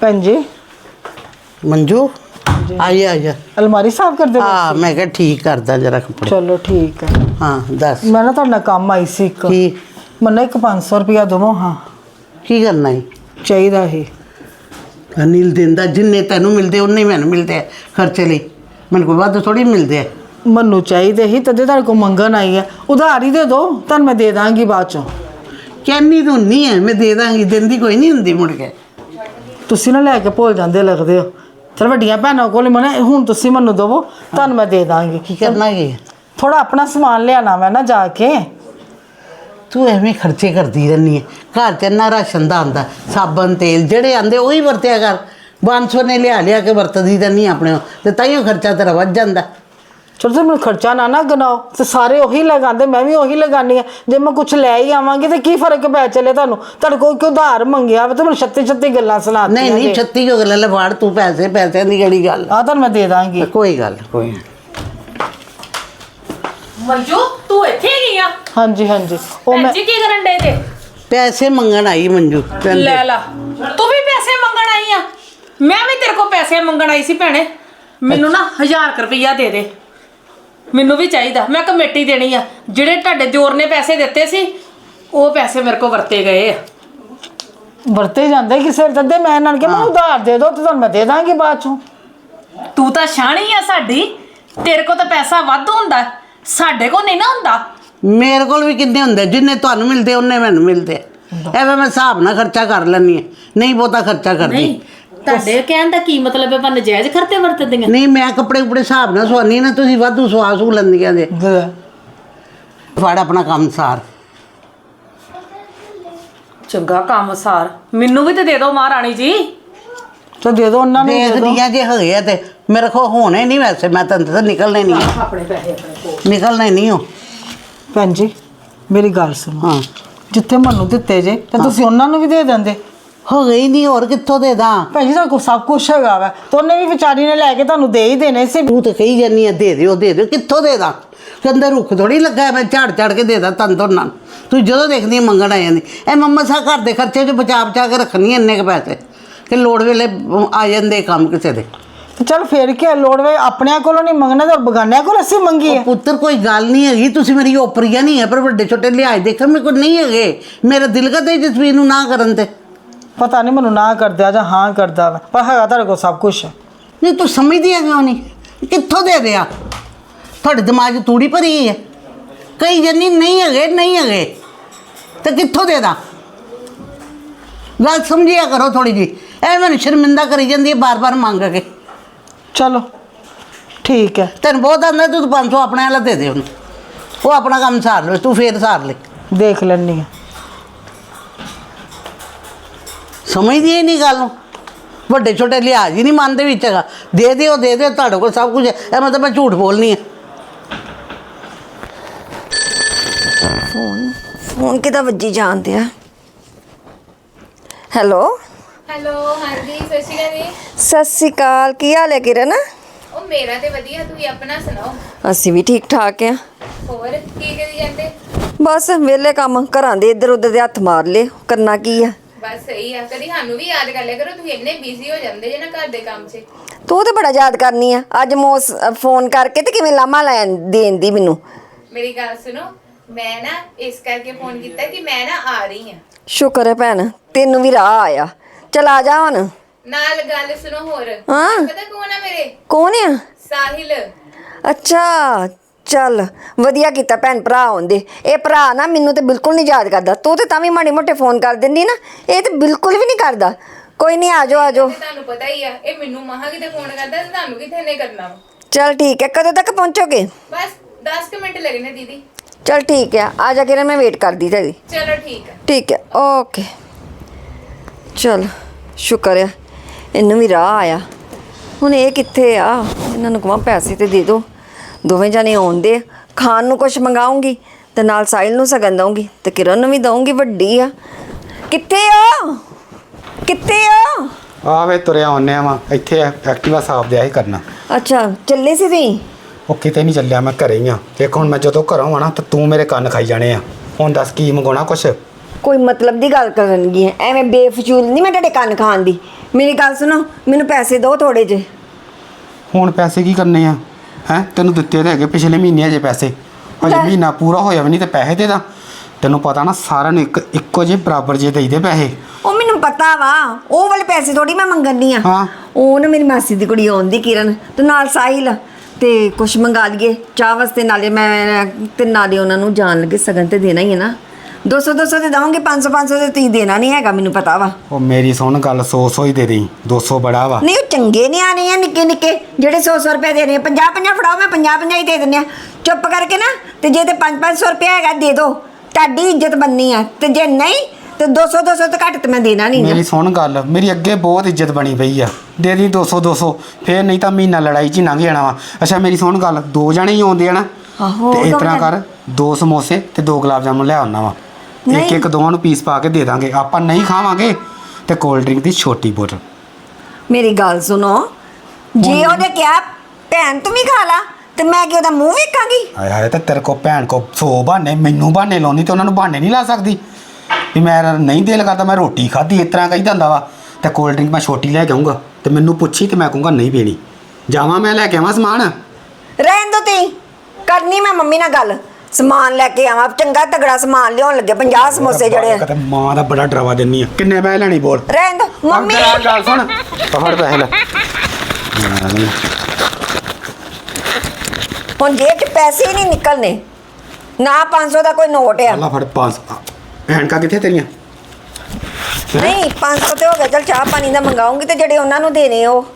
ਭੈਣ ਜੀ? ਮੰਜੂ? ਆਈ ਆ ਜਾ ਅਲਮਾਰੀ ਸਾਫ਼ ਕਰਦੇ? ਹਾਂ ਮੈਂ ਕਿਹਾ ਠੀਕ ਕਰਦਾ ਜਰਾ ਕੱਪੜੇ। ਚਲੋ ਠੀਕ ਹੈ। ਹਾਂ ਦੱਸ। ਮੈਂ ਨਾ ਤੁਹਾਡਾ ਕੰਮ ਆਈ ਸੀ ਇੱਕ। ਕੀ? ਮੈਨੂੰ ਇੱਕ 500 ਰੁਪਇਆ ਦਵੋ ਹਾਂ। ਕੀ ਕਰਨਾ ਹੈ? ਚਾਹੀਦਾ ਹੀ ਅਨਿਲ ਦਿੰਦਾ ਜਿੰਨੇ ਤੈਨੂੰ ਮਿਲਦੇ ਉਹਨੇ ਮੈਨੂੰ ਮਿਲਦੇ ਆ ਖਰਚੇ ਲਈ। ਮੈਨੂੰ ਕੋਈ ਵੱਧ ਥੋੜੀ ਮਿਲਦੇ ਆ। ਮੈਨੂੰ ਚਾਹੀਦੇ ਹੀ ਤਦੇ ਤੁਹਾਡੇ ਕੋਲ ਮੰਗਣ ਆਈ ਹੈ ਉਧਾਰ ਹੀ ਦੇ ਦਿਓ ਤੁਹਾਨੂੰ ਮੈਂ ਦੇ ਦਾਂਗੀ ਬਾਅਦ ਚੋਂ। ਕਹਿੰਨੀ ਤਾਂ ਨਹੀਂ ਹੈ ਮੈਂ ਦੇ ਦਾਂਗੀ ਦਿੰਦੀ ਕੋਈ ਨਹੀਂ ਹੁੰਦੀ ਮੁੜ ਕੇ। ਤੁਸੀਂ ਨਾ ਲੈ ਕੇ ਭੁੱਲ ਜਾਂਦੇ ਲੱਗਦੇ ਹੋ। ਚਲ ਵੱਡੀਆਂ ਭੈਣਾਂ ਕੋਲ ਹੀ ਮਨੇ ਹੁਣ ਤੁਸੀਂ ਮੈਨੂੰ ਦਵੋ ਤੁਹਾਨੂੰ ਮੈਂ ਦੇ ਦਾਂਗੀ। ਕੀ ਕਰਨਾ ਕੀ ਹੈ? ਥੋੜਾ ਆਪਣਾ ਸਮਾਨ ਲਿਆਣਾ ਮੈਂ ਨਾ ਜਾ ਕੇ। ਤੂੰ ਐਵੇਂ ਖਰਚੇ ਕਰਦੀ ਰਹਿੰਦੀ ਹੈ। ਘਰ ਚ ਨਾ ਰਾਸ਼ਨ ਦਾ ਆਂਦਾ ਸਾਬਣ ਤੇਲ ਜਿਹੜੇ ਆਂਦੇ ਉਹੀ ਵਰਤਿਆ ਕਰ। 500 ਨੇ ਲਿਆ ਲਿਆ ਕੇ ਵਰਤਦੀ ਰਹਿੰਦੀ ਆਪਣੇ ਤੇ ਤਾਈਓ ਖਰਚਾ ਤੇਰਾ ਵੱਧ ਜਾਂਦਾ। ਚਲੋ ਤੁਸੀਂ ਮੈਨੂੰ ਖਰਚਾ ਨਾ ਨਾ ਗਨਾਓ ਤੇ ਸਾਰੇ ਉਹੀ ਲਗਾਉਂਦੇ ਮੈਂ ਵੀ ਉਹੀ ਲਗਾਨੀ ਆ ਜੇ ਮੈਂ ਕੁਝ ਲੈ ਹੀ ਆਵਾਂਗੀ ਤੇ ਕੀ ਫ਼ਰਕ ਪੈ ਚੱਲੇ ਤੁਹਾਨੂੰ? ਤੁਹਾਡੇ ਕੋਲ ਕਿ ਉਧਾਰ ਮੰਗਿਆ ਵਾ ਤੇ ਮੈਨੂੰ ਛੱਤੀ ਛੱਤੀ ਗੱਲਾਂ ਸੁਣਾਤੀਆਂ ਨਹੀਂ ਨਹੀਂ 36 ਜੋ ਗੱਲ ਲੈ ਫਾੜ ਤੂੰ ਪੈਸੇ ਪੈਸਿਆਂ ਦੀ ਕਿਹੜੀ ਗੱਲ? ਆ ਤੁਹਾਨੂੰ ਮੈਂ ਦੇ ਦਾਂਗੀ। ਕੋਈ ਗੱਲ ਕੋਈ ਮੰਜੂ ਤੂੰ ਇੱਥੇ ਗਈ ਆ? ਹਾਂਜੀ ਹਾਂਜੀ। ਉਹ ਮੈਂ ਜੀ ਕੀ ਕਰਨ ਡੇ ਤੇ ਪੈਸੇ ਮੰਗਣ ਆਈ ਮੰਜੂ। ਲੈ ਲਾ। ਤੂੰ ਵੀ ਪੈਸੇ ਮੰਗਣ ਆਈ ਆ? ਮੈਂ ਵੀ ਤੇਰੇ ਕੋਲ ਪੈਸੇ ਮੰਗਣ ਆਈ ਸੀ ਭੈਣੇ। ਮੈਨੂੰ ਨਾ 1000 ਰੁਪਇਆ ਦੇ ਦੇ। ਮੈਨੂੰ ਵੀ ਚਾਹੀਦਾ ਮੈਂ ਕਮੇਟੀ ਦੇਣੀ ਆ। ਜਿਹੜੇ ਤੁਹਾਡੇ ਜੋਰ ਨੇ ਪੈਸੇ ਦਿੱਤੇ ਸੀ ਉਹ ਪੈਸੇ ਮੇਰੇ ਕੋਲ ਵਰਤੇ ਗਏ ਆ। ਵਰਤੇ ਜਾਂਦੇ ਕਿਸੇ ਤੱਦੇ ਮੈਂ ਇਹਨਾਂ ਨੂੰ ਕਿ ਮੈਨੂੰ ਉਧਾਰ ਦੇ ਤੇ ਤੁਹਾਨੂੰ ਮੈਂ ਦੇ ਦਾਂਗੀ ਬਾਅਦ ਚੋਂ। ਤੂੰ ਤਾਂ ਸ਼ਾਣੀ ਆ ਸਾਡੀ ਤੇਰੇ ਕੋਲ ਤਾਂ ਪੈਸਾ ਵਾਧੂ ਹੁੰਦਾ ਸਾਡੇ ਕੋਲ ਨਹੀਂ ਨਾ ਹੁੰਦਾ। ਮੇਰੇ ਕੋਲ ਵੀ ਕਿੰਨੇ ਹੁੰਦੇ? ਜਿੰਨੇ ਤੁਹਾਨੂੰ ਮਿਲਦੇ ਉਹਨੇ ਮੈਨੂੰ ਮਿਲਦੇ। ਐਵੇਂ ਮੈਂ ਹਿਸਾਬ ਨਾਲ ਖਰਚਾ ਕਰ ਲੈਂਦੀ ਹਾਂ। ਨਹੀਂ ਬਹੁਤਾ ਖਰਚਾ ਕਰਦੀ। ਨਹੀਂ ਤੁਹਾਡੇ ਕਹਿਣ ਦਾ ਕੀ ਮਤਲਬ ਹੈ? ਪਰ ਨਜਾਇਜ਼ ਖਰਚੇ ਵਰਤਦੀਆਂ ਨਹੀਂ ਮੈਂ ਕੱਪੜੇ ਕੁਪੜੇ ਹਿਸਾਬ ਨਾਲ ਸਵਾਨੀ ਨਾ ਤੁਸੀਂ ਵਾਧੂ ਸਵਾ ਸੂ ਲੈਂਦੀਆਂ ਜੇ। ਫੜ ਆਪਣਾ ਕੰਮ ਸਾਰ। ਚੰਗਾ ਕੰਮ ਸਾਰ। ਮੈਨੂੰ ਵੀ ਤੇ ਦੇ ਦਿਓ ਮਹਾਰਾਣੀ ਜੀ। ਤੇ ਦੇ ਦਿਓ ਉਹਨਾਂ ਨੂੰ ਦੇ ਦਿਓ। ਦੇਖਦੀਆਂ ਜੇ ਹੈਗੇ ਆ ਤੇ। ਮੇਰੇ ਕੋਲ ਹੋਣੇ ਨਹੀਂ ਵੈਸੇ ਮੈਂ ਤਾਂ ਅੰਦਰ ਨਿਕਲਣੇ ਨਹੀਂ। ਆਪਣੇ ਪੈਸੇ ਆਪਣੇ ਕੋਲ। ਨਿਕਲਣੇ ਨਹੀਂ ਹੋ ਭੈਣ ਜੀ ਮੇਰੀ ਗੱਲ ਸੁਣੋ। ਹਾਂ। ਜਿੱਥੇ ਮੈਨੂੰ ਦਿੱਤੇ ਜੇ ਤੇ ਤੁਸੀਂ ਉਹਨਾਂ ਨੂੰ ਵੀ ਦੇ ਦਿੰਦੇ। ਹੋ ਗਈ ਨਹੀਂ ਹੋਰ ਕਿੱਥੋਂ ਦੇ ਦਾਂ? ਭੈਣ ਜੀ ਤੁਹਾਡੇ ਕੋਲ ਸਭ ਕੁਝ ਹੈਗਾ ਵਾ। ਤੇ ਉਹਨੇ ਵੀ ਵਿਚਾਰੀ ਨੇ ਲੈ ਕੇ ਤੁਹਾਨੂੰ ਦੇ ਹੀ ਦੇਣੇ ਸੀ। ਤੂੰ ਤਾਂ ਕਹੀ ਜਾਨੀ ਆ ਦੇ ਦਿਓ ਦੇ ਦਿਓ ਕਿੱਥੋਂ ਦੇ ਦਾਂ? ਕਹਿੰਦਾ ਰੁੱਖ ਥੋੜੀ ਲੱਗਾ ਹੈ, ਮੈਂ ਝਾੜ ਝਾੜ ਕੇ ਦੇ ਦਾਂ ਤਨ ਦੋਨਾਂ ਨੂੰ ਤੂੰ ਜਦੋਂ ਦੇਖਦੀ ਮੰਗਣ ਆ ਜਾਂਦੀ। ਇਹ ਮੰਮਾ ਸਾ ਘਰ ਦੇ ਖਰਚੇ 'ਚ ਬਚਾ ਬਚਾ ਕੇ ਰੱਖਣੀ ਇੰਨੇ ਕ ਪੈਸੇ। ਕਿ ਲੋੜ ਵੇਲੇ ਆ ਜਾਂਦੇ ਕੰਮ ਕਿਸੇ ਦੇ। ਤੇ ਚਲ ਫੇਰ ਕੀ ਲੋੜ ਵੇ ਆਪਣਿਆਂ ਕੋਲੋਂ ਨਹੀਂ ਮੰਗਣਾ ਤੇ ਬਗਾਨਿਆਂ ਕੋਲ ਅਸੀਂ ਮੰਗੀ ਹੈ ਪੁੱਤਰ ਕੋਈ ਗੱਲ ਨਹੀਂ ਹੈਗੀ ਤੁਸੀਂ ਮੇਰੀ ਓਪਰੀਆ ਨਹੀਂ ਹੈ ਪਰ ਵੱਡੇ ਛੋਟੇ ਲਿਹਾਜ਼ ਦੇਖਣ ਮੇਰੇ ਕੋਲ ਨਹੀਂ ਹੈਗੇ। ਮੇਰਾ ਦਿਲ ਕਰਦਾ ਹੀ ਜਸਵੀਰ ਨੂੰ ਨਾ ਕਰਨ ਤੇ। ਪਤਾ ਨਹੀਂ ਮੈਨੂੰ ਨਾ ਕਰਦਿਆ ਜਾਂ ਹਾਂ ਕਰਦਾ ਵਾ ਪਰ ਹੈਗਾ ਤੁਹਾਡੇ ਕੋਲ ਸਭ ਕੁਝ ਨਹੀਂ ਤੂੰ ਸਮਝਦੀ ਹੈ ਕਿਉਂ ਨਹੀਂ ਕਿੱਥੋਂ ਦੇ ਦਿਆ ਤੁਹਾਡੇ ਦਿਮਾਗ 'ਚ ਤੂੜੀ ਭਰੀ ਹੈ। ਕਈ ਜਨੀ ਨਹੀਂ ਹੈਗੇ ਨਹੀਂ ਹੈਗੇ। ਤੇ ਕਿੱਥੋਂ ਦੇ ਦਾਂ? ਗੱਲ ਸਮਝਿਆ ਕਰੋ ਥੋੜੀ ਜੀ ਐ ਮੈਨੂੰ ਸ਼ਰਮਿੰਦਾ ਕਰੀ ਜਾਂਦੀ ਹੈ ਬਾਰ-ਬਾਰ ਮੰਗ ਕੇ। ਚਲੋ ਠੀਕ ਹੈ। ਤੈਨੂੰ ਬਹੁਤ ਆਂਦਾ ਤੂੰ 500 ਆਪਣੇ ਵਾਲਾ ਦੇ ਦੇ ਉਹਨੂੰ। ਉਹ ਆਪਣਾ ਕੰਮ ਸਾਰ ਲੈ ਤੂੰ ਫੇਰ ਸਾਰ ਲੈ। ਦੇਖ ਲੈਣੀ ਆ ਸਮਝਦੀ ਹੀ ਨਹੀਂ ਗੱਲ ਨੂੰ। ਵੱਡੇ ਛੋਟੇ ਲਿਹਾਜ਼ ਹੀ ਨਹੀਂ ਮੰਨਦੇ ਵਿੱਚ ਹੈਗਾ। ਦੇ ਦਿਓ ਦੇ ਦਿਓ ਤੁਹਾਡੇ ਕੋਲ ਸਭ ਕੁਝ ਹੈ। ਇਹ ਮਤਲਬ ਮੈਂ ਝੂਠ ਬੋਲਨੀ ਹੈ ਫੋਨ ਕਿਦਾ ਵੱਜੀ ਜਾਂਦੇ ਆ? ਹੈਲੋ? ਹੈਲੋ ਹਾਂਜੀ ਸਤਿ ਸ਼੍ਰੀ ਅਕਾਲ ਜੀ। ਸਤਿ ਸ਼੍ਰੀ ਅਕਾਲ ਕੀ ਹਾਲ ਹੈ ਕਿਰਨ? ਉਹ ਮੇਰਾ ਤੇ ਵਧੀਆ ਤੁਸੀਂ ਆਪਣਾ ਸੁਣਾਓ? ਅਸੀਂ ਵੀ ਠੀਕ ਠਾਕ ਆ। ਹੋਰ ਕੀ ਕਰੀ ਜਾਂਦੇ? ਬਸ ਵਿਹਲੇ ਕੰਮ ਘਰਾਂ ਦੇ ਇੱਧਰ ਉੱਧਰ ਦੇ ਹੱਥ ਮਾਰ ਲਏ। ਕਰਨਾ ਕੀ ਆ? ਬਸ ਸਹੀ ਆ ਕਦੀ ਸਾਨੂੰ ਵੀ ਯਾਦ ਕਰ ਲਿਆ ਕਰੋ ਤੁਸੀਂ ਇੰਨੇ ਬਿਜ਼ੀ ਹੋ ਜਾਂਦੇ ਜੇ ਨਾ ਘਰ ਦੇ ਕੰਮ 'ਚ। ਤੂੰ ਤੇ ਬੜਾ ਯਾਦ ਕਰਨੀ ਆ। ਅੱਜ ਮੋਸ ਫੋਨ ਕਰਕੇ ਤੇ ਕਿਵੇਂ ਲਾਮਾ ਲੈਣ ਦੇਣ ਦੀ ਮੈਨੂੰ? ਮੇਰੀ ਗੱਲ ਸੁਣੋ ਮੈਂ ਨਾ ਇਸ ਕਰਕੇ ਫੋਨ ਕੀਤਾ ਕਿ ਮੈਂ ਨਾ ਆ ਰਹੀ ਆ। ਸ਼ੁਕਰ ਹੈ ਭੈਣ ਤੈਨੂੰ ਵੀ ਰਾਹ ਆਇਆ। ਚਲ ਆ ਜਾ ਹੁਣ। ਨਾਲ ਗੱਲ ਸੁਣੋ ਹੋਰ। ਹਾਂ। ਪਤਾ ਕੌਣ ਆ ਮੇਰੇ? ਕੌਣ ਆ? ਸਾਹਿਲ। ਅੱਛਾ ਚੱਲ ਵਧੀਆ ਕੀਤਾ ਭੈਣ ਭਰਾ ਆਉਂਦੇ। ਇਹ ਭਰਾ ਨਾ ਮੈਨੂੰ ਤੇ ਬਿਲਕੁਲ ਨਹੀਂ ਯਾਦ ਕਰਦਾ। ਤੂੰ ਤੇ ਤਾਂ ਵੀ ਮਾੜੀ ਮੋਟੇ ਫੋਨ ਕਰ ਦਿੰਦੀ ਨਾ ਇਹ ਤੇ ਬਿਲਕੁਲ ਵੀ ਨਹੀਂ ਕਰਦਾ। ਕੋਈ ਨਹੀਂ ਆ ਜਾਓ ਆ ਜਾਓ। ਤੇ ਤੁਹਾਨੂੰ ਪਤਾ ਹੀ ਆ ਇਹ ਮੈਨੂੰ ਮਹਾ ਕਿਤੇ ਫੋਨ ਕਰਦਾ ਤੇ ਤੁਹਾਨੂੰ ਕਿਥੇ ਨੇ ਕਰਨਾ ਵਾ। ਚੱਲ ਠੀਕ ਹੈ ਕਦੋਂ ਤੱਕ ਪਹੁੰਚੋਗੇ? ਬਸ 10 ਕੁ ਮਿੰਟ ਲੱਗਣੇ ਦੀਦੀ। ਚੱਲ ਠੀਕ ਹੈ ਆ ਜਾ ਕੇ ਮੈਂ ਵੇਟ ਕਰਦੀ ਤੇਰੀ। ਚਲੋ ਠੀਕ ਆ। ਠੀਕ ਹੈ ਓਕੇ ਚੱਲ ਸ਼ੁਕਰ ਹੈ ਇਹਨੂੰ ਵੀ ਰਾਹ ਆਇਆ। ਹੁਣ ਇਹ ਕਿੱਥੇ ਆ? ਇਹਨਾਂ ਨੂੰ ਕਹਾਂ ਪੈਸੇ ਤੇ ਦੇ ਦਿਓ ਦੋਵੇਂ ਜਾਨੇ ਆਉਂਦੇ ਖਾਣ ਨੂੰ ਕੁਝ ਮੰਗਾਉਂਗੀ ਤੇ ਨਾਲ ਸਾਹਿਲ ਨੂੰ ਸਗਨ ਦਊਂਗੀ ਤੇ ਕਿਰਨ ਨੂੰ ਵੀ ਦਊਂਗੀ ਵੱਡੀ ਆ। ਕਿੱਥੇ ਆ? ਕਿੱਥੇ ਆ? ਆ ਵੇ ਤੁਰਿਆ ਆਉਂਦੇ ਆ ਇੱਥੇ ਐਕਟਿਵਾ ਸਾਫ਼ ਦਿਆ ਹੀ ਕਰਨਾ। ਅੱਛਾ ਚੱਲੇ ਸੀ ਤੁਸੀਂ? ਉਹ ਕਿਤੇ ਨਹੀਂ ਚੱਲਿਆ ਮੈਂ ਘਰੇ ਹੀ ਆ। ਦੇਖ ਹੁਣ ਮੈਂ ਜਦੋਂ ਘਰੋਂ ਆਣਾ ਤਾਂ ਤੂੰ ਮੇਰੇ ਕੰਨ ਖਾਈ ਜਾਣੇ ਆ। ਹੁਣ ਦੱਸ ਕੀ ਮੰਗਾਉਣਾ ਕੁਛ? ਕੋਈ ਮਤਲਬ ਦੀ ਗੱਲ ਕਰਨਗੀ ਐਵੇਂ ਬੇਫਜ਼ੂਲ ਨਹੀਂ ਮੈਂ ਤੁਹਾਡੇ ਕੰਨ ਖਾਣ ਦੀ। ਮੇਰੀ ਗੱਲ ਸੁਣੋ ਮੈਨੂੰ ਪੈਸੇ ਦਿਓ ਥੋੜੇ ਜੇ ਹੁਣ ਪੈਸੇ ਕੀ ਕਰਨੇ ਆ? ਹੈ? ਤੈਨੂੰ ਦਿੱਤੇ ਤੇ ਹੈਗੇ ਪਿਛਲੇ ਮਹੀਨੇ ਅਜੇ ਪੈਸੇ। ਲੈ। ਮਹੀਨਾ ਪੂਰਾ ਹੋਇਆ ਵੀ ਨਹੀਂ ਤੇ ਪੈਸੇ ਦੇ ਦਾ। ਤੈਨੂੰ ਪਤਾ ਨਾ ਸਾਰਿਆਂ ਨੂੰ ਇੱਕ ਇੱਕੋ ਜਿਹੇ ਬਰਾਬਰ ਜੇ ਦੇਈਦੇ ਪੈਸੇ। ਉਹ ਮੈਨੂੰ ਪਤਾ ਵਾ। ਉਹ ਵਾਲੇ ਪੈਸੇ ਥੋੜੀ ਮੈਂ ਮੰਗਣੀ ਆ। ਹਾਂ। ਉਹ ਨਾ ਮੇਰੀ ਮਾਸੀ ਦੀ ਕੁੜੀ ਆਉਂਦੀ ਕਿਰਨ। ਤੇ ਨਾਲ ਸਾਹਿਲ। ਤੇ ਕੁਛ ਮੰਗਾ ਲਈਏ। ਚਾਹ ਵਾਸਤੇ ਨਾਲੇ ਮੈਂ ਤੇ ਨਾਲੇ ਉਹਨਾਂ ਨੂੰ ਜਾਣ ਲੱਗੇ। ਸਗਨ ਤੇ ਦੇਣਾ ਹੀ ਹੈ ਨਾ। 200 200 ਤੇ ਦਵਾਂਗੇ 500 500 ਤੇ ਤੁਸੀਂ ਦੇਣਾ ਨਹੀਂ ਹੈਗਾ ਮੈਨੂੰ ਪਤਾ ਵਾ। ਉਹ ਮੇਰੀ ਸੁਣ ਗੱਲ 100 100 ਹੀ ਦੇ ਦੇਈ 200 ਬੜਾ ਵਾ। ਨਹੀਂ ਉਹ ਚੰਗੇ ਨਿਆਣੇ ਆ ਨਿੱਕੇ ਨਿੱਕੇ ਜਿਹੜੇ 100 100 ਰੁਪਏ ਦੇ ਰਹੇ 50 50 ਫੜਾਓ ਮੈਂ 50 50 ਹੀ ਦੇ ਦਿੰਦੇ ਆ ਚੁੱਪ ਕਰਕੇ ਨਾ ਤੇ ਜੇ ਤੇ 5 500 ਰੁਪਏ ਹੈਗਾ ਦੇ ਦਿਓ ਤੁਹਾਡੀ ਇੱਜ਼ਤ ਬੰਨੀ ਆ। ਤੇ ਜੇ ਨਹੀਂ ਤੇ 200 200 ਤੋਂ ਘੱਟ ਤੇ ਮੈਂ ਦੇਣਾ ਨਹੀਂ ਮੇਰੀ ਸੁਣ ਗੱਲ ਮੇਰੀ ਅੱਗੇ ਬਹੁਤ ਇੱਜ਼ਤ ਬਣੀ ਪਈ ਆ। ਦੇ ਦੀ 200 200 ਫੇਰ ਨਹੀਂ ਤਾਂ ਮਹੀਨਾ ਲੜਾਈ 'ਚ ਹੀ ਲੰਘ ਜਾਣਾ ਵਾ। ਅੱਛਾ ਮੇਰੀ ਸੁਣ ਗੱਲ ਦੋ ਜਣੇ ਹੀ ਆਉਂਦੇ ਆ ਨਾ ਆਹੋ, ਤੇ ਉਹ ਇਸ ਤਾਂ ਤਰ੍ਹਾਂ ਕਰ ਦੋ ਸਮੋਸੇ ਤੇ ਦੋ ਗੁਲਾਬ ਜਾਮੁਨ ਲੈ ਆਉਣਾ ਵਾ। ਇੱਕ। ਇੱਕ ਦੋਵਾਂ ਨੂੰ ਪੀਸ ਪਾ ਕੇ ਦੇ ਦਾਂਗੇ। ਆਪਾਂ ਨਹੀਂ ਖਾਵਾਂਗੇ ਤੇ ਕੋਲਡ ਡਰਿੰਕ ਦੀ ਛੋਟੀ ਬੋਤਲ ਮੇਰੀ ਗੱਲ ਸੁਣੋ। ਜੇ ਉਹਨੇ ਕਿਹਾ ਭੈਣ ਤੂੰ ਵੀ ਖਾ ਲਾ ਤੇ ਮੈਂ ਕਿ ਉਹਦਾ ਮੂੰਹ ਵੇਖਾਂਗੀ? ਆਏ ਹਾਏ ਤੇ ਤੇਰੇ ਕੋ ਭੈਣ ਕੋ ਸੋ ਬਹਾਨੇ ਮੈਨੂੰ ਬਹਾਨੇ ਲਾਉਣੀ ਤੇ ਉਹਨਾਂ ਨੂੰ ਬਹਾਨੇ ਨਹੀਂ ਲਾ ਸਕਦੀ। ਵੀ ਮੈਂ ਨਹੀਂ ਦਿਲ ਕਰਦਾ ਮੈਂ ਰੋਟੀ ਖਾਧੀ ਇਸ ਤਰ੍ਹਾਂ ਕਹਿੰਦਾ ਹੁੰਦਾ ਵਾ। ਤੇ ਕੋਲਡ ਡਰਿੰਕ ਮੈਂ ਛੋਟੀ ਲੈ ਕੇ ਆਉਂਗਾ ਤੇ ਮੈਨੂੰ ਪੁੱਛੀ ਤੇ ਮੈਂ ਕਹੂੰਗਾ ਨਹੀਂ ਪੀਣੀ। ਜਾਵਾਂ ਮੈਂ ਲੈ ਕੇ ਆਵਾਂ ਸਮਾਨ? ਰਹਿਣ ਦੋ ਤੀ ਕਰਨੀ ਮੈਂ ਮੰਮੀ ਨਾਲ ਗੱਲ। ਸਮਾਨ ਲੈ ਕੇ ਆਵਾਂ। ਚੰਗਾ ਤਗੜਾ ਸਮਾਨ ਲਿਆਉਣ ਲੱਗੇ 50 ਸਮੋਸੇ ਜਿਹੜੇ ਕਦੇ ਮਾਂ ਦਾ ਬੜਾ ਡਰਾਵਾ ਦਿੰਨੀ ਆ। ਕਿੰਨੇ ਪੈਸੇ ਲੈਣੀ ਬੋਲ? ਰਹਿਣ ਦੋ ਮੰਮੀ। ਆ ਗੱਲ ਸੁਣ। ਪਫੜ ਪੈਸੇ ਲੈ। ਹੁਣ ਜੇਬ 'ਚ ਪੈਸੇ ਹੀ ਨਹੀਂ ਨਿਕਲਨੇ ਨਾ 500 ਦਾ ਕੋਈ ਨੋਟ ਆ। ਅੱਲਾ ਫੜ 500 ਐਨਕਾਂ ਕਿੱਥੇ ਤੇਰੀਆਂ? ਨਹੀਂ 500 ਤੇ ਹੋ ਗਿਆ। ਚਲ ਚਾਹ ਪਾਣੀ ਦਾ ਮੰਗਾਉਂਗੀ ਤੇ ਜਿਹੜੇ ਉਹਨਾਂ ਨੂੰ ਦੇਣੇ ਉਹ।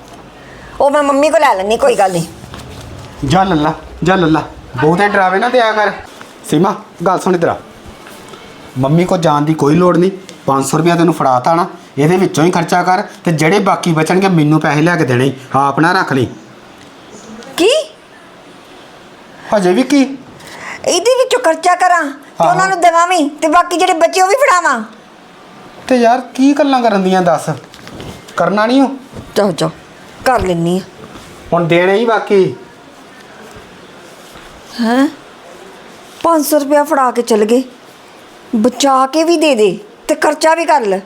ਉਹ ਮੈਂ ਮੰਮੀ ਕੋ ਲੈ ਲੈਣੀ ਕੋਈ ਗੱਲ ਨਹੀਂ। ਜਾ ਲੱਲਾ ਜਾ ਲੱਲਾ। ਬਹੁਤੇ ਡਰਾਵੇ ਨਾ ਦਿਆ ਕਰ। ਸੀਮਾ ਗੱਲ ਸੁਣ ਇਧਰ ਮੰਮੀ ਕੋ ਜਾਣ ਦੀ ਕੋਈ ਲੋੜ ਨਹੀਂ। 500 ਰੁਪਇਆ ਤੈਨੂੰ ਫੜਾਤਾ ਨਾ ਇਹਦੇ ਵਿੱਚੋਂ ਹੀ ਖਰਚਾ ਕਰ ਤੇ ਜਿਹੜੇ ਬਾਕੀ ਬਚਣਗੇ ਮੈਨੂੰ ਪੈਸੇ ਲਿਆ ਕੇ ਦੇਣੇ। ਆਪ ਨਾ ਰੱਖ ਲਈ। ਕੀ? ਹਜੇ ਵੀ ਕੀ? ਇਹਦੇ ਵਿੱਚੋਂ ਖਰਚਾ ਕਰਾਂ ਤੇ ਉਹਨਾਂ ਨੂੰ ਦੇਵਾਂ ਵੀ ਤੇ ਬਾਕੀ ਜਿਹੜੇ ਬੱਚੇ ਉਹ ਵੀ ਫੜਾਵਾਂ। ਤੇ ਯਾਰ ਕੀ ਗੱਲਾਂ ਕਰਨ ਦੀਆਂ ਦੱਸ? ਕਰਨਾ ਨਹੀਂ ਉਹ? ਜਾਓ ਜਾਓ। ਕਰ ਲੈਣੀ ਹੁਣ ਦੇਣੇ ਹੀ ਬਾਕੀ। ਹੈਂ? 500 ਰੁਪਇਆ ਫੜਾ ਕੇ ਚਲ ਗਏ। ਬਚਾ ਕੇ ਵੀ ਦੇ ਦੇ ਤੇ ਖਰਚਾ ਵੀ ਕਰ ਲੈ।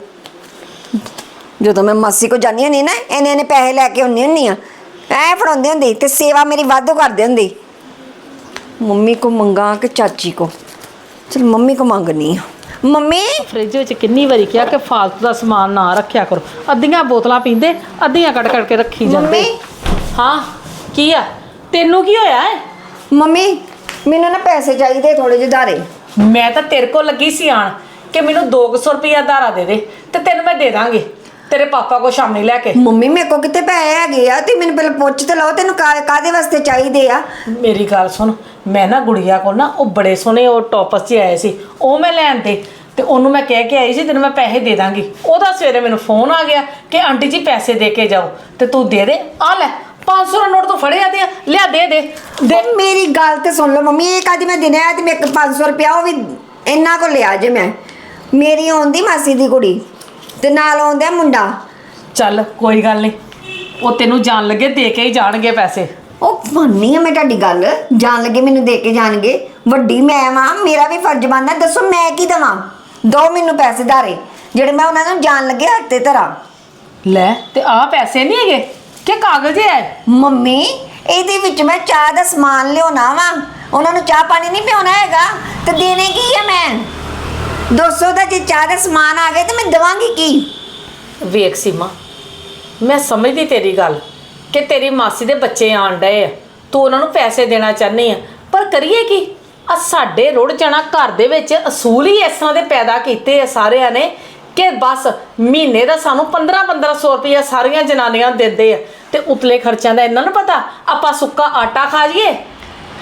ਜਦੋਂ ਮੈਂ ਮਾਸੀ ਕੋ ਜਾਨੀ ਹੁੰਦੀ ਨਾ ਇਹਨੇ ਇਹਨੇ ਪੈਸੇ ਲੈ ਕੇ ਆਉਂਦੀ ਹੁੰਦੀ ਆ। ਐ ਫੜਾਉਂਦੇ ਹੁੰਦੇ ਤੇ ਸੇਵਾ ਮੇਰੀ ਵਾਧੂ ਕਰਦੇ ਹੁੰਦੇ। ਮੰਮੀ ਕੋ ਮੰਗਾ ਕਿ ਚਾਚੀ ਕੋ ਚਲ ਮੰਮੀ ਕੋ ਮੰਗਨੀ ਆ। ਮੰਮੀ! ਫ੍ਰਿਜ ਵਿੱਚ ਕਿੰਨੀ ਵਾਰੀ ਕਿਹਾ ਕਿ ਫਾਲਤੂ ਦਾ ਸਮਾਨ ਨਾ ਰੱਖਿਆ ਕਰੋ। ਅੱਧੀਆਂ ਬੋਤਲਾਂ ਪੀਂਦੇ ਅੱਧੀਆਂ ਕੱਢ ਕੱਢ ਕੇ ਰੱਖੀ ਜਾਂਦੇ। ਮੰਮੀ! ਹਾਂ ਕੀ ਆ? ਤੈਨੂੰ ਕੀ ਹੋਇਆ ਹੈ ਮੰਮੀ ਮੈਨੂੰ ਨਾ ਪੈਸੇ ਚਾਹੀਦੇ ਥੋੜੇ ਜਿਹੇ ਧਾਰੇ ਮੈਂ ਤਾਂ ਤੇਰੇ ਕੋਲ ਲੱਗੀ ਸੀ ਆਣ ਕਿ ਮੈਨੂੰ 200 ਰੁਪਇਆ ਧਾਰਾ ਦੇ ਦੇ ਤੇ ਤੈਨੂੰ ਮੈਂ ਦੇ ਦਾਂਗੀ ਤੇਰੇ ਪਾਪਾ ਕੋ ਸ਼ਾਮੀ ਲੈ ਕੇ। ਮੰਮੀ ਮੇਰੇ ਕੋ ਕਿਤੇ ਪੈਸੇ ਹੈਗੇ ਆ ਤੇ ਮੈਨੂੰ ਪਹਿਲਾਂ ਪੁੱਛ ਤੇ ਲਓ ਤੈਨੂੰ ਕਾ- ਕਾਹਦੇ ਵਾਸਤੇ ਚਾਹੀਦੇ ਆ? ਮੇਰੀ ਗੱਲ ਸੁਣ ਮੈਂ ਨਾ ਗੁੜੀਆ ਕੋਲ ਨਾ ਉਹ ਬੜੇ ਸੋਹਣੇ ਉਹ ਟੌਪਸ ਜਿਹੇ ਆਏ ਸੀ ਉਹ ਮੈਂ ਲੈਣ ਤੇ ਤੇ ਉਹਨੂੰ ਮੈਂ ਕਹਿ ਕੇ ਆਈ ਸੀ ਤੈਨੂੰ ਮੈਂ ਪੈਸੇ ਦੇ ਦਾਂਗੀ। ਉਹਦਾ ਸਵੇਰੇ ਮੈਨੂੰ ਫੋਨ ਆ ਗਿਆ ਕਿ ਆਂਟੀ ਜੀ ਪੈਸੇ ਦੇ ਕੇ ਜਾਓ ਤੇ ਤੂੰ ਦੇ ਦੇ ਆ ਲੈ। 500 ਦਾ ਨੋਟ ਤੂੰ ਫੜਿਆ ਤੇ ਲਿਆ ਦੇ ਦੇ। ਦੇ ਉਹ ਮੇਰੀ ਗੱਲ ਤੇ ਸੁਣ ਲਓ ਮੰਮੀ ਇਹ ਕਾਦੀ ਮੈਂ ਦਿਨੇ ਆ ਤੇ ਮੈਂ 500 ਰੁਪਇਆ ਉਹ ਵੀ ਇੰਨਾ ਕੋ ਲਿਆ ਜੇ ਮੈਂ। ਮੇਰੀ ਆਉਂਦੀ ਮਾਸੀ ਦੀ ਕੁੜੀ ਤੇ ਨਾਲ ਆਉਂਦਾ ਮੁੰਡਾ। ਚੱਲ ਕੋਈ ਗੱਲ ਨਹੀਂ ਉਹ ਤੈਨੂੰ ਜਾਣ ਲੱਗੇ ਦੇ ਕੇ ਹੀ ਜਾਣਗੇ ਪੈਸੇ। ਉਹ ਮੰਨੀ ਆ ਮੈਂ ਤੁਹਾਡੀ ਗੱਲ। ਜਾਣ ਲੱਗੇ ਮੈਨੂੰ ਦੇ ਕੇ ਜਾਣਗੇ। ਵੱਡੀ ਮੈਂ ਵਾਂ ਮੇਰਾ ਵੀ ਫਰਜ਼ ਬਣਦਾ। ਦੱਸੋ ਮੈਂ ਕੀ ਦਵਾਂ? ਦੋ ਮੈਨੂੰ ਪੈਸੇ ਧਾਰੇ ਜਿਹੜੇ ਮੈਂ ਉਹਨਾਂ ਨੂੰ ਜਾਣ ਲੱਗੇ ਹੱਥ ਧਰਾਂ। ਲੈ ਤੇ ਆ ਪੈਸੇ ਨਹੀਂ ਹੈਗੇ? ਕਿ ਕਾਗਜ਼ ਹੈ ਮੰਮੀ ਇਹਦੇ ਵਿੱਚ ਮੈਂ ਚਾਹ ਦਾ ਸਮਾਨ ਲਿਆਉਣਾ ਵਾ। ਉਹਨਾਂ ਨੂੰ ਚਾਹ ਪਾਣੀ ਨਹੀਂ ਪਿਉਣਾ ਹੈਗਾ। ਤੇ ਦੇਣੇ ਕੀ ਆ ਮੈਂ? 200 ਦਾ ਜੇ ਚਾਹ ਦਾ ਸਮਾਨ ਆ ਗਿਆ ਤੇ ਮੈਂ ਦਵਾਂਗੀ ਕੀ? ਵੇਖ ਸੀਮਾ ਮੈਂ ਸਮਝਦੀ ਤੇਰੀ ਗੱਲ ਕਿ ਤੇਰੀ ਮਾਸੀ ਦੇ ਬੱਚੇ ਆਣ ਡਏ ਆ। ਤੂੰ ਉਹਨਾਂ ਨੂੰ ਪੈਸੇ ਦੇਣਾ ਚਾਹਨੀ ਆ। ਪਰ ਕਰੀਏ ਕੀ? ਆ ਸਾਡੇ ਰੁੜ ਜਾਣਾ ਘਰ ਦੇ ਵਿੱਚ ਅਸੂਲ ਹੀ ਇਸ ਤਰ੍ਹਾਂ ਦੇ ਪੈਦਾ ਕੀਤੇ ਆ ਸਾਰਿਆਂ ਨੇ। ਕਿ ਬਸ ਮਹੀਨੇ ਦਾ ਸਾਨੂੰ 15 1500 ਰੁਪਇਆ ਸਾਰੀਆਂ ਜਨਾਨੀਆਂ ਦਿੰਦੇ ਆ। ਤੇ ਉਤਲੇ ਖਰਚਿਆਂ ਦਾ ਇਹਨਾਂ ਨੂੰ ਪਤਾ? ਆਪਾਂ ਸੁੱਕਾ ਆਟਾ ਖਾ ਜਾਈਏ।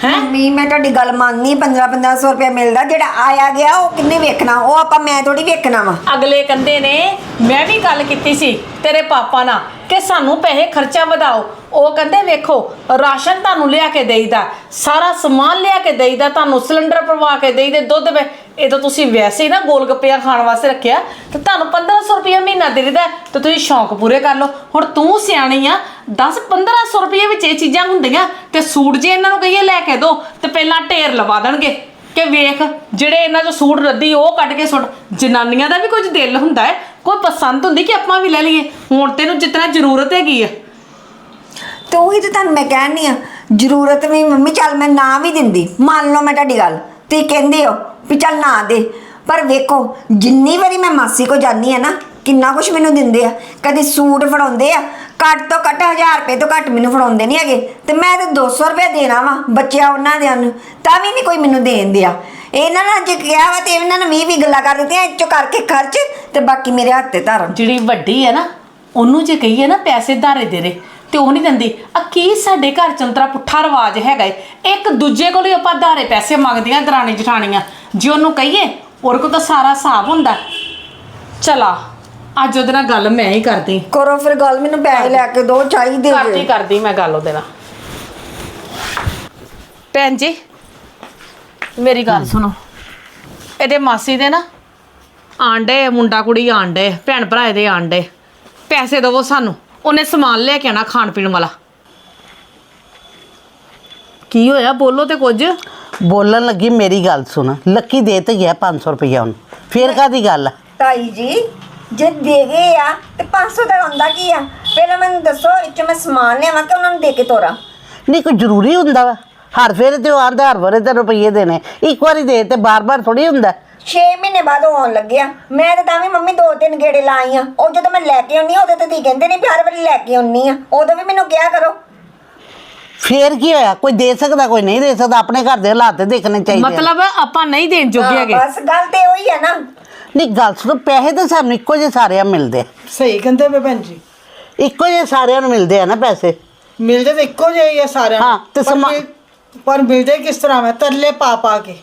ਹੈ? ਮੰਮੀ ਮੈਂ ਤੁਹਾਡੀ ਗੱਲ ਮੰਨਨੀ 15 1500 ਰੁਪਏ ਮਿਲਦਾ। ਜਿਹੜਾ ਆਇਆ ਗਿਆ ਉਹ ਕਿੰਨੇ ਵੇਖਣਾ? ਉਹ ਆਪਾਂ ਮੈਂ ਥੋੜੀ ਵੇਖਣਾ ਵਾ। ਅਗਲੇ ਕੰਦੇ ਨੇ ਮੈਂ ਵੀ ਗੱਲ ਕੀਤੀ ਸੀ ਤੇਰੇ ਪਾਪਾ ਨਾਲ। ਕਿ ਸਾਨੂੰ ਪੈਸੇ ਖਰਚਾ ਵਧਾਓ। ਉਹ ਕਹਿੰਦੇ, ਵੇਖੋ, ਰਾਸ਼ਨ ਤੁਹਾਨੂੰ ਲਿਆ ਕੇ ਦੇਈਦਾ, ਸਾਰਾ ਸਮਾਨ ਲਿਆ ਕੇ ਦੇਈਦਾ, ਤੁਹਾਨੂੰ ਸਿਲੰਡਰ ਭਰਵਾ ਕੇ ਦੇਈਦੇ, ਦੁੱਧ ਵੇ ਇਹ ਤਾਂ ਤੁਸੀਂ ਵੈਸੇ ਹੀ ਨਾ ਗੋਲ ਗੱਪਿਆਂ ਖਾਣ ਵਾਸਤੇ ਰੱਖਿਆ, ਤੇ ਤੁਹਾਨੂੰ 1500 ਰੁਪਏ ਮਹੀਨਾ ਦੇ ਦਿੰਦਾ ਤੇ ਤੁਸੀਂ ਸ਼ੌਂਕ ਪੂਰੇ ਕਰ ਲਓ। ਹੁਣ ਤੂੰ ਸਿਆਣੀ ਆ 10 1500 ਰੁਪਏ ਵਿੱਚ ਇਹ ਚੀਜ਼ਾਂ ਹੁੰਦੀਆਂ, ਤੇ ਸੂਟ ਜੇ ਇਹਨਾਂ ਨੂੰ ਕਹੀਏ ਲੈ ਕੇ ਦੋ, ਤੇ ਪਹਿਲਾਂ ਢੇਰ ਲਵਾ ਦੇਣਗੇ। ਕਿ ਵੇਖ, ਜਿਹੜੇ ਇਹਨਾਂ ਚੋਂ ਸੂਟ ਰੱਦੀ, ਉਹ ਕੱਢ ਕੇ ਸੁੱਟ। ਜਨਾਨੀਆਂ ਦਾ ਵੀ ਕੁਝ ਦਿਲ ਹੁੰਦਾ ਹੈ, ਕੋਈ ਪਸੰਦ ਹੁੰਦੀ ਕਿ ਆਪਾਂ ਵੀ ਲੈ ਲਈਏ। ਹੁਣ ਤੈਨੂੰ ਜਿੰਨਾ ਜ਼ਰੂਰਤ ਹੈਗੀ ਆ। ਤੇ ਉਹੀ ਤੇ ਤੁਹਾਨੂੰ ਮੈਂ ਕਹਿਣੀ ਆ, ਜ਼ਰੂਰਤ ਵੀ ਮੰਮੀ, ਚੱਲ ਮੈਂ ਨਾ ਵੀ ਦਿੰਦੀ। ਮੰਨ ਲਓ ਮੈਂ ਤੁਹਾਡੀ ਗੱਲ ਤੇ ਕਹਿੰਦੇ ਹੋ ਵੀ ਚੱਲ ਨਾ ਦੇ। ਪਰ ਵੇਖੋ, ਜਿੰਨੀ ਵਾਰੀ ਮੈਂ ਮਾਸੀ ਕੋ ਜਾਂਦੀ ਆ ਨਾ, ਕਿੰਨਾ ਕੁਝ ਮੈਨੂੰ ਦਿੰਦੇ ਆ। ਕਦੀ ਸੂਟ ਫੜਾਉਂਦੇ ਆ ਘੱਟ ਤੋਂ ਘੱਟ 1000 ਰੁਪਏ ਤੋਂ ਘੱਟ ਮੈਨੂੰ ਫੜਾਉਂਦੇ ਨਹੀਂ ਹੈਗੇ। ਤੇ ਮੈਂ ਤੇ 200 ਰੁਪਏ ਦੇਣਾ ਵਾ ਬੱਚਿਆਂ ਉਹਨਾਂ ਦੇ ਨੂੰ। ਤਾਂ ਵੀ ਨਹੀਂ ਕੋਈ ਮੈਨੂੰ ਦੇਣ ਦਿਆ। ਇਹਨਾਂ ਨੇ ਜੇ ਕਿਹਾ ਵਾ ਤੇ ਇਹਨਾਂ ਨੇ 20 ਵੀ ਗੱਲਾਂ ਕਰ ਦਿੱਤੀਆਂ ਇਹ ਚੋਂ ਕਰਕੇ ਖਰਚ ਤੇ ਬਾਕੀ ਮੇਰੇ ਹੱਥ ਤੇ ਧਰਨ। ਜਿਹੜੀ ਵੱਡੀ ਹੈ ਨਾ, ਉਹਨੂੰ ਜੇ ਕਹੀਏ ਨਾ ਪੈਸੇ ਧਾਰੇ ਦੇ ਦੇ, ਤੇ ਉਹ ਨਹੀਂ ਦਿੰਦੀ। ਆ ਕੀ ਸਾਡੇ ਘਰ ਚੰਤਰਾ ਪੁੱਠਾ ਰਿਵਾਜ ਹੈਗਾ ਏ? ਇੱਕ ਦੂਜੇ ਕੋਲ ਹੀ ਆਪਾਂ ਧਾਰੇ ਪੈਸੇ ਮੰਗਦੀਆਂ ਦਰਾਣੀ ਜਠਾਣੀਆਂ ਜੇ ਉਹਨੂੰ ਕਹੀਏ, ਉਹਦੇ ਕੋਲ ਤਾਂ ਸਾਰਾ ਹਿਸਾਬ ਹੁੰਦਾ। ਚਲਾ। ਅੱਜ ਉਹਦੇ ਨਾਲ ਗੱਲ ਮੈਂ ਹੀ ਕਰਦੀ। ਕਰੋ ਫਿਰ ਗੱਲ ਮੈਨੂੰ ਬੈਗ ਲੈ ਕੇ ਦੋ ਚਾਹੀਦੇ ਕਰਦੀ ਜੇ। ਕਰਦੀ ਮੈਂ ਗੱਲ ਉਹਦੇ ਨਾਲ। ਭੈਣ ਜੀ ਮੇਰੀ ਗੱਲ ਸੁਣੋ। ਇਹਦੇ ਮਾਸੀ ਦੇ ਨਾ ਆਂਡੇ ਮੁੰਡਾ ਕੁੜੀ ਆਂਡੇ ਭੈਣ ਭਰਾ ਇਹਦੇ ਆਂਡੇ। ਪੈਸੇ ਦਵੋ ਸਾਨੂੰ ਉਹਨੇ ਸਮਾਨ ਲੈ ਕੇ ਆਣਾ ਖਾਣ ਪੀਣ ਵਾਲਾ। ਕੀ ਹੋਇਆ? ਬੋਲੋ ਤੇ ਕੁਝ। ਬੋਲਣ ਲੱਗੀ ਮੇਰੀ ਗੱਲ ਸੁਣ। ਲੱਕੀ ਦੇ ਤੇ ਗਿਆ 500 ਰੁਪਇਆ ਉਹਨੂੰ ਫੇਰ ਕਾਦੀ ਗੱਲ ਆ? ਤਾਈ ਜੀ ਜੇ ਦੇ ਗਏ ਆ ਤੇ 500 ਦਾ ਹੁੰਦਾ ਕੀ ਆ? ਪਹਿਲਾਂ ਮੈਨੂੰ ਦੱਸੋ 'ਚੋਂ ਮੈਂ ਸਮਾਨ ਲਿਆਵਾਂ ਕਿ ਉਹਨਾਂ ਨੂੰ ਦੇ ਕੇ ਤੋਰਾਂ? ਨਹੀਂ ਕੋਈ ਜ਼ਰੂਰੀ ਹੁੰਦਾ ਵਾ। ਹਰ ਫੇਰ ਤੇ ਉਹ ਆਂਦਾ ਹਰ ਵਾਰੇ ਤੇ ਰੁਪਈਏ ਦੇਣੇ। ਇੱਕ ਵਾਰੀ ਦੇ ਤੇ ਬਾਰ-ਬਾਰ ਥੋੜੀ ਹੁੰਦਾ। 6 ਮਹੀਨੇ ਬਾਅਦ ਉਹ ਆਉਣ ਲੱਗਿਆ। ਮੈਂ ਤਾਂ ਤਾਂ ਵੀ ਮੰਮੀ ਦੋ ਤਿੰਨ ਗੇੜੇ ਲਾਈ ਆ। ਉਹ ਜਦੋਂ ਮੈਂ ਲੈ ਕੇ ਆਉਣੀ ਆ ਉਦੋਂ ਤੇ ਤੀ ਕਹਿੰਦੇ ਨਹੀਂ ਹਰ ਵਾਰੀ ਲੈ ਕੇ ਆਉਣੀ ਆ। ਉਦੋਂ ਵੀ ਮੈਨੂੰ ਕਿਹਾ ਕਰੋ। ਫੇਰ ਕੀ ਹੋਇਆ? ਕੋਈ ਦੇ ਸਕਦਾ ਕੋਈ ਨਹੀਂ ਦੇ ਸਕਦਾ। ਆਪਣੇ ਘਰ ਦੇ ਹਾਲਾਤ ਦੇਖਣੇ ਚਾਹੀਦੇ ਆ। ਮਤਲਬ ਆਪਾਂ ਨਹੀਂ ਦੇਣ ਜੋਗੇ ਹੈਗੇ। ਬਸ ਗੱਲ ਤੇ ਉਹੀ ਹੈ ਨਾ। ਨਹੀਂ ਗੱਲ ਸੁਣੋ ਪੈਸੇ ਤਾਂ ਸਾਨੂੰ ਇੱਕੋ ਜਿਹੇ ਸਾਰਿਆਂ ਨੂੰ ਮਿਲਦੇ ਆ। ਸਹੀ ਕਹਿੰਦੇ ਵੇ ਭੈਣ ਜੀ। ਇੱਕੋ ਜਿਹੇ ਸਾਰਿਆਂ ਨੂੰ ਮਿਲਦੇ ਆ ਨਾ ਪੈਸੇ। ਮਿਲਦੇ ਤਾਂ ਇੱਕੋ ਜਿਹੇ ਹੀ ਆ ਸਾਰਿਆਂ ਨੂੰ। ਹਾਂ, ਤੇ ਪਰ ਸਮਾ- ਮਿਲ- ਪਰ ਮਿਲਦੇ ਕਿਸ ਤਰ੍ਹਾਂ ਮੈਂ ਤਰਲੇ ਪਾ ਪਾ ਕੇ।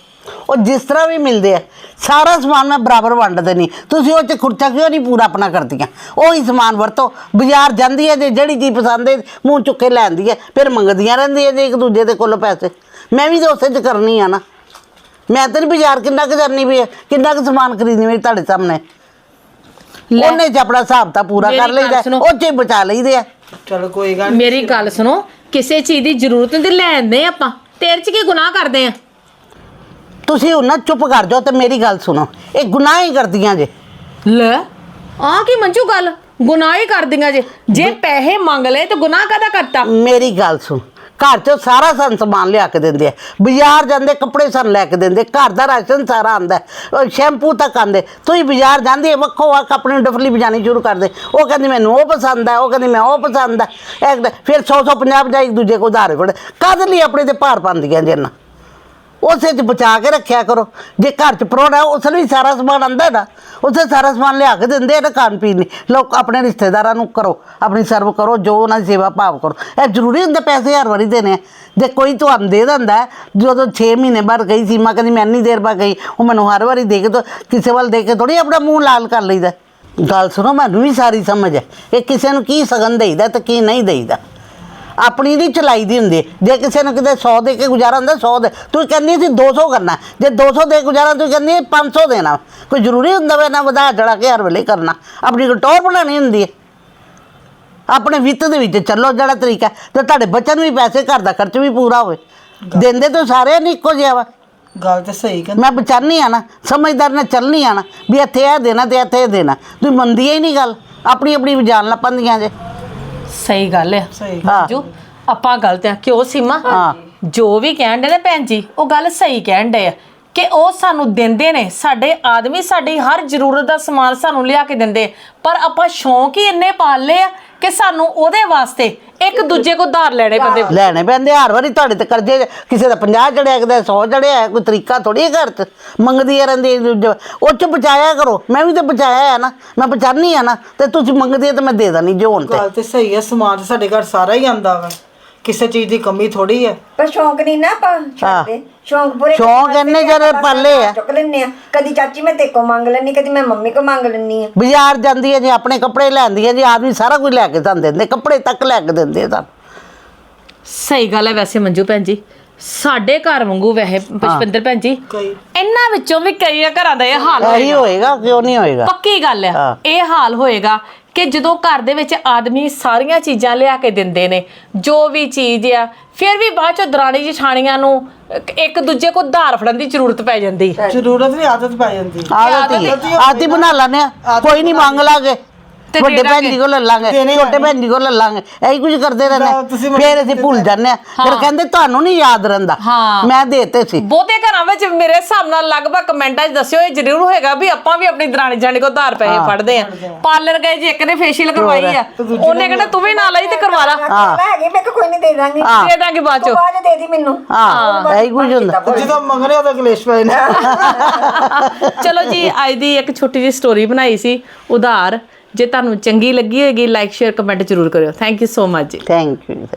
ਉਹ ਜਿਸ ਤਰ੍ਹਾਂ ਵੀ ਮਿਲਦੇ ਆ ਸਾਰਾ ਸਮਾਨ ਮੈਂ ਬਰਾਬਰ ਵੰਡ ਦੇਣੀ ਤੁਸੀਂ ਉਹ ਚ ਖੁਰਚਾ ਕਿਉਂ ਨਹੀਂ ਪੂਰਾ ਆਪਣਾ ਕਰਦੀਆਂ? ਉਹੀ ਸਮਾਨ ਵਰਤੋ। ਬਾਜ਼ਾਰ ਜਾਂਦੀ ਹੈ ਜੇ ਜਿਹੜੀ ਚੀਜ਼ ਪਸੰਦ ਹੈ ਮੂੰਹ ਚੁੱਕ ਲੈਂਦੀ ਹੈ ਫਿਰ ਮੰਗਦੀਆਂ ਰਹਿੰਦੀਆਂ ਜੇ ਇੱਕ ਦੂਜੇ ਦੇ ਕੋਲੋਂ ਪੈਸੇ। ਮੈਂ ਵੀ ਤਾਂ ਉਸੇ ਚ ਕਰਨੀ ਆ ਨਾ। ਮੈਂ ਤਾਂ ਬਾਜ਼ਾਰ ਕਿੰਨਾ ਕੁ ਕਰਨੀ ਵੀ ਹੈ ਕਿੰਨਾ ਕੁ ਸਮਾਨ ਖਰੀਦਣੀ ਵੀ ਤੁਹਾਡੇ ਸਾਹਮਣੇ। ਲੈ। ਉਹਨੇ ਚ ਆਪਣਾ ਹਿਸਾਬ ਤਾਂ ਪੂਰਾ ਮੇਰੀ ਕਰ ਗੱਲ ਲਈਦਾ ਸੁਣੋ। ਉਹ ਚ ਹੀ ਬਚਾ ਲਈਦੇ ਆ। ਚਲੋ ਕੋਈ ਗੱਲ। ਮੇਰੀ ਗੱਲ ਸੁਣੋ ਕਿਸੇ ਚੀਜ਼ ਦੀ ਜ਼ਰੂਰਤ ਨਹੀਂ ਤੇ ਲੈਂਦੇ ਆਪਾਂ। ਤੇਰੇ ਚ ਕੀ ਗੁਨਾਹ ਕਰਦੇ ਆ? ਤੁਸੀਂ ਹੁਣ ਨਾ ਚੁੱਪ ਕਰ ਜਾਓ ਤੇ ਮੇਰੀ ਗੱਲ ਸੁਣੋ। ਇਹ ਗੁਨਾਹ ਹੀ ਕਰਦੀਆਂ ਜੇ। ਲੈ ਆ ਕੀ ਮੰਜੂ ਗੱਲ? ਗੁਨਾਹ ਹੀ ਕਰਦੀਆਂ ਜੇ। ਜੇ ਪੈਸੇ ਮੰਗ ਲਏ ਤੇ ਗੁਨਾਹ ਕਾਹਦਾ ਕਰਤਾ? ਮੇਰੀ ਗੱਲ ਸੁਣ। ਘਰ ਚੋਂ ਸਾਰਾ ਸਾਨੂੰ ਸਮਾਨ ਲਿਆ ਕੇ ਦਿੰਦੇ ਆ। ਬਾਜ਼ਾਰ ਜਾਂਦੇ ਕੱਪੜੇ ਸਾਨੂੰ ਲੈ ਕੇ ਦਿੰਦੇ, ਘਰ ਦਾ ਰਾਸ਼ਨ ਸਾਰਾ ਆਂਦਾ। ਸ਼ੈਂਪੂ ਤੱਕ ਆਂਦੇ, ਤੁਸੀਂ ਬਾਜ਼ਾਰ ਜਾਂਦੇ ਵੱਖੋ ਵੱਖ ਆਪਣੀ ਡਫਲੀ ਵਜਾਣੀ ਸ਼ੁਰੂ ਕਰਦੇ। ਉਹ ਕਹਿੰਦੀ, ਮੈਨੂੰ ਉਹ ਪਸੰਦ ਹੈ ਉਹ ਕਹਿੰਦੀ, ਮੈਂ ਉਹ ਪਸੰਦ ਹੈ ਇੱਕ ਫਿਰ 100 150 50 ਇੱਕ ਦੂਜੇ ਕੋ ਉਧਾਰੇ ਫੜ। ਕਦ ਲਈ ਆਪਣੇ ਤੇ ਭਾਰ ਪਾਉਂਦੀਆਂ ਜੇ ਨਾ? ਉਸੇ ਚ ਬਚਾ ਕੇ ਰੱਖਿਆ ਕਰੋ। ਜੇ ਘਰ ਚ ਪਰੋਣਾ ਉਸ ਲਈ ਸਾਰਾ ਸਮਾਨ ਆਂਦਾ ਨਾ, ਉਸੇ ਸਾਰਾ ਸਮਾਨ ਲਿਆ ਕੇ ਦਿੰਦੇ ਨਾ ਖਾਣ ਪੀਣ ਲਈ। ਲੋਕ ਆਪਣੇ ਰਿਸ਼ਤੇਦਾਰਾਂ ਨੂੰ ਕਰੋ, ਆਪਣੀ ਸਰਵ ਕਰੋ, ਜੋ ਉਹਨਾਂ ਦੀ ਸੇਵਾ ਭਾਵ ਕਰੋ। ਇਹ ਜ਼ਰੂਰੀ ਹੁੰਦਾ, ਪੈਸੇ ਹਰ ਵਾਰੀ ਦੇਣੇ ਆ। ਜੇ ਕੋਈ ਤੁਹਾਨੂੰ ਦੇ ਦਿੰਦਾ ਜਦੋਂ 6 ਮਹੀਨੇ ਬਾਅਦ ਗਈ ਸੀਮਾ ਕਹਿੰਦੀ, ਮੈਂ ਇੰਨੀ ਦੇਰ ਬਾਅਦ ਗਈ, ਉਹ ਮੈਨੂੰ ਹਰ ਵਾਰੀ ਦੇ ਕੇ ਤੋ ਕਿਸੇ ਵੱਲ ਦੇ ਕੇ ਥੋੜੀ ਆਪਣਾ ਮੂੰਹ ਲਾਲ ਕਰ ਲਈਦਾ। ਗੱਲ ਸੁਣੋ, ਮੈਨੂੰ ਵੀ ਸਾਰੀ ਸਮਝ ਹੈ। ਇਹ ਕਿਸੇ ਨੂੰ ਕੀ ਸਗਨ ਦੇਈਦਾ ਤੇ ਕੀ ਨਹੀਂ ਦੇਈਦਾ। ਆਪਣੀ ਦੀ ਚਲਾਈ ਦੀ ਹੁੰਦੀ। ਜੇ ਕਿਸੇ ਨੂੰ ਕਿਤੇ 100 ਦੇ ਕੇ ਗੁਜ਼ਾਰਾ ਹੁੰਦਾ 100 ਦੇ। ਤੂੰ ਕਹਿੰਦੀ ਸੀ 200 ਕਰਨਾ। ਜੇ 200 ਦੇ ਗੁਜ਼ਾਰਾ ਤੂੰ ਕਹਿੰਦੀ ਹੈ 500 ਦੇਣਾ। ਕੋਈ ਜ਼ਰੂਰੀ ਹੁੰਦਾ ਵੇ ਨਾ ਵਧਾ ਚੜਾ ਕੇ ਹਰ ਵੇਲੇ ਕਰਨਾ। ਆਪਣੀ ਕਟੋਰ ਬਣਾਉਣੀ ਹੁੰਦੀ ਹੈ। ਆਪਣੇ ਵਿੱਤ ਦੇ ਵਿੱਚ ਚੱਲੋ ਜਿਹੜਾ ਤਰੀਕਾ। ਤੇ ਤੁਹਾਡੇ ਬੱਚਿਆਂ ਨੂੰ ਵੀ ਪੈਸੇ ਘਰ ਦਾ ਖਰਚ ਵੀ ਪੂਰਾ ਹੋਵੇ। ਦਿੰਦੇ ਤਾਂ ਸਾਰੇ ਨਹੀਂ ਇੱਕੋ ਜਿਹਾ ਵਾ। ਗੱਲ ਤੇ ਸਹੀ ਕਹਿੰਦੇ। ਮੈਂ ਬਚਾਨੀ ਆ ਨਾ। ਸਮਝਦਾਰ ਨਾਲ ਚੱਲਣੀ ਆ ਨਾ। ਵੀ ਇੱਥੇ ਇਹ ਦੇਣਾ ਤੇ ਇੱਥੇ ਇਹ ਦੇਣਾ। ਤੂੰ ਮੰਨਦੀ ਹੀ ਨਹੀਂ ਗੱਲ। ਆਪਣੀ ਆਪਣੀ ਜਾਣ ਲੱਪੰਦੀਆਂ ਜੇ। ਸਹੀ ਗੱਲ ਆ। ਸਹੀ ਹਾਂ ਜੋ ਆਪਾਂ ਗਲਤ ਆ ਕਿਉਂ ਸੀਮਾ ਹਾਂ। ਜੋ ਵੀ ਕਹਿਣ ਦੇ ਨੇ ਭੈਣ ਜੀ ਉਹ ਗੱਲ ਸਹੀ ਕਹਿਣ ਦੇ ਆ ਕਿ ਉਹ ਸਾਨੂੰ ਦਿੰਦੇ ਨੇ। ਸਾਡੇ ਆਦਮੀ ਸਾਡੀ ਹਰ ਜ਼ਰੂਰਤ ਦਾ ਸਮਾਨ ਸਾਨੂੰ ਲਿਆ ਕੇ ਦਿੰਦੇ। ਪਰ ਆਪਾਂ ਸ਼ੌਂਕ ਹੀ ਇੰਨੇ ਪਾਲ ਲਏ ਆ ਕਿ ਸਾਨੂੰ ਉਹਦੇ ਵਾਸਤੇ ਇੱਕ ਦੂਜੇ ਕੋ ਧਾਰ ਲੈਣੇ ਪੈਂਦੇ। ਲੈਣੇ ਪੈਂਦੇ ਹਰ ਵਾਰੀ ਤੁਹਾਡੇ ਤੇ ਕਰਜ਼ੇ ਕਿਸੇ ਦਾ 50 ਚੜਿਆ ਕਿਸੇ ਦਾ 100 ਚੜਿਆ ਕੋਈ ਤਰੀਕਾ ਥੋੜੀ ਹੈ ਘਰ 'ਚ? ਮੰਗਦੀ ਰਹਿੰਦੀ ਉਹ 'ਚ ਬਚਾਇਆ ਕਰੋ। ਮੈਂ ਵੀ ਤੇ ਬਚਾਇਆ ਹੈ ਨਾ ਮੈਂ ਬਚਾਨੀ ਆ ਨਾ ਤੇ ਤੁਸੀਂ ਮੰਗਦੇ ਤਾਂ ਮੈਂ ਦੇ ਦਣੀ ਜੋ ਹੁਣ ਤੇ। ਗੱਲ ਤੇ ਸਹੀ ਹੈ ਸਮਾਨ ਤੇ ਸਾਡੇ ਘਰ ਸਾਰਾ ਹੀ ਆਂਦਾ ਵਾ। ਕਿਸੇ ਚੀਜ਼ ਦੀ ਕਮੀ ਥੋੜੀ ਹੈ। ਪਰ ਸ਼ੌਂਕ ਨਹੀਂ ਨਾ ਆਪਾਂ ਛੱਡਦੇ। ਸ਼ੌਂਕ ਪੂਰੇ ਸ਼ੌਂਕ ਕਰਨ ਇੰਨੇ ਜਿਹੜੇ ਆਪਾਂ ਪਾਲੇ ਆ। ਚੁੱਕ ਲੈਨੇ ਆ ਕਦੀ ਚਾਚੀ ਮੈਂ ਤੇ ਕੋ ਮੰਗ ਲੈਣੀ ਕਦੀ ਮੈਂ ਮੰਮੀ ਕੋ ਮੰਗ ਲੈਣੀ ਆ ਬਾਜ਼ਾਰ ਜਾਂਦੀ ਹੈ ਜੀ ਆਪਣੇ ਕੱਪੜੇ ਲੈਂਦੀ ਹੈ ਜੀ ਆਦਮੀ ਸਾਰਾ ਕੁਝ ਲੈ ਕੇ ਸਾਨੂੰ ਦਿੰਦੇ ਕੱਪੜੇ ਤੱਕ ਲੈ ਕੇ ਦਿੰਦੇ ਸਾਨੂੰ ਸਹੀ ਗੱਲ ਹੈ ਵੈਸੇ ਮੰਜੂ ਭੈਣ ਜੀ। ਸਾਡੇ ਘਰ ਵਾਂਗੂ ਵੈਸੇ ਪੁਸ਼ਪਿੰਦਰ ਭੈਣ ਜੀ ਕਈ। ਇਹਨਾਂ ਵਿੱਚੋਂ ਵੀ ਕਈ ਘਰਾਂ ਦਾ ਇਹ ਹਾਲ ਇਹੀ ਹੋਏਗਾ। ਹੋਏਗਾ ਕਿਉਂ ਨਹੀਂ ਹੋਏਗਾ? ਪੱਕੀ ਗੱਲ ਹੈ। ਹਾਂ। ਇਹ ਹਾਲ ਹੋਏਗਾ ਕਿ ਜਦੋਂ ਘਰ ਦੇ ਵਿੱਚ ਆਦਮੀ ਸਾਰੀਆਂ ਚੀਜ਼ਾਂ ਲਿਆ ਕੇ ਦਿੰਦੇ ਨੇ ਜੋ ਵੀ ਚੀਜ਼ ਆ ਫਿਰ ਵੀ ਬਾਅਦ ਚੋਂ ਦਰਾਣੀ ਜਠਾਣੀਆਂ ਨੂੰ ਇੱਕ- ਦੂਜੇ ਕੋ ਧਾਰ ਫੜਨ ਦੀ ਜ਼ਰੂਰਤ ਪੈ ਜਾਂਦੀ। ਜ਼ਰੂਰਤ ਨਹੀਂ ਆਦਤ ਪੈ ਜਾਂਦੀ। ਆਦਤ ਹੀ ਆਦਤ ਬਣਾ ਲੈਣੇ ਆ। ਕੋਈ ਨਹੀਂ ਮੰਗ ਲਾਂਗੇ। ਤੇ ਵੱਡੇ ਭੈਣ। ਜੀ ਕੋਲ ਲੈ ਲਾਂਗੇ ਦੇਣੇ ਛੋਟੇ ਭੈਣ ਜੀ ਕੋਲ ਲੈ ਲਾਂਗੇ ਇਹੀ ਕੁਝ ਕਰਦੇ ਰਹਿੰਦੇ ਤੁਸੀਂ ਫਿਰ ਅਸੀਂ ਭੁੱਲ ਜਾਂਦੇ ਆ। ਫਿਰ ਕਹਿੰਦੇ ਤੁਹਾਨੂੰ ਨਹੀਂ ਯਾਦ ਰਹਿੰਦਾ। ਹਾਂ। ਮੈਂ ਦੇਤੇ ਸੀ। ਬਹੁਤੇ ਘਰਾਂ ਵਿੱਚ ਮੇਰੇ ਹਿਸਾਬ ਨਾਲ ਲਗਭਗ ਕਮੈਂਟਾਂ 'ਚ ਦੱਸਿਓ ਇਹ ਜ਼ਰੂਰ ਹੋਏਗਾ ਵੀ ਆਪਾਂ ਵੀ ਆਪਣੀ ਦਰਾਣੀ ਜਾਣੀ ਕੋ ਧਾਰ ਪੈਸੇ ਫੜਦੇ ਆ। ਪਾਰਲਰ ਗਏ ਜੇ ਇੱਕ ਨੇ ਫੇਸ਼ੀਅਲ ਕਰਵਾਈ ਆ। ਉਹਨੇ ਕਹਿੰਦਾ ਤੂੰ ਵੀ ਨਾਲ ਲਈ ਤੇ ਕਰਵਾ ਲਾ। ਹਾਂ ਹੈਗੀ ਮੈਂ ਕਿਹਾ ਕੋਈ ਨਹੀਂ ਦੇ ਦਾਂਗੀ। ਹਾਂ। ਦੇ ਦਾਂਗੇ ਬਾਅਦ ਚੋਂ। ਬਾਅਦ ਚ ਦੇ ਦੀ ਮੈਨੂੰ। ਹਾਂ ਇਹੀ ਕੁਝ ਹੁੰਦਾ। ਜਦੋਂ ਮੰਗਣੇ ਉਹਦਾ ਕਲੇਸ਼ ਪੈ ਜਾਂਦਾ। ਚਲੋ ਜੀ ਅੱਜ ਦੀ ਇੱਕ ਛੋਟੀ ਜਿਹੀ ਸਟੋਰੀ ਬਣਾਈ ਸੀ ਉਧਾਰ। ਜੇ ਤੁਹਾਨੂੰ ਚੰਗੀ ਲੱਗੀ ਹੋਏਗੀ ਲਾਈਕ ਸ਼ੇਅਰ ਕਮੈਂਟ ਜ਼ਰੂਰ ਕਰਿਓ। ਥੈਂਕ ਯੂ ਸੋ ਮਚ ਜੀ। Thank you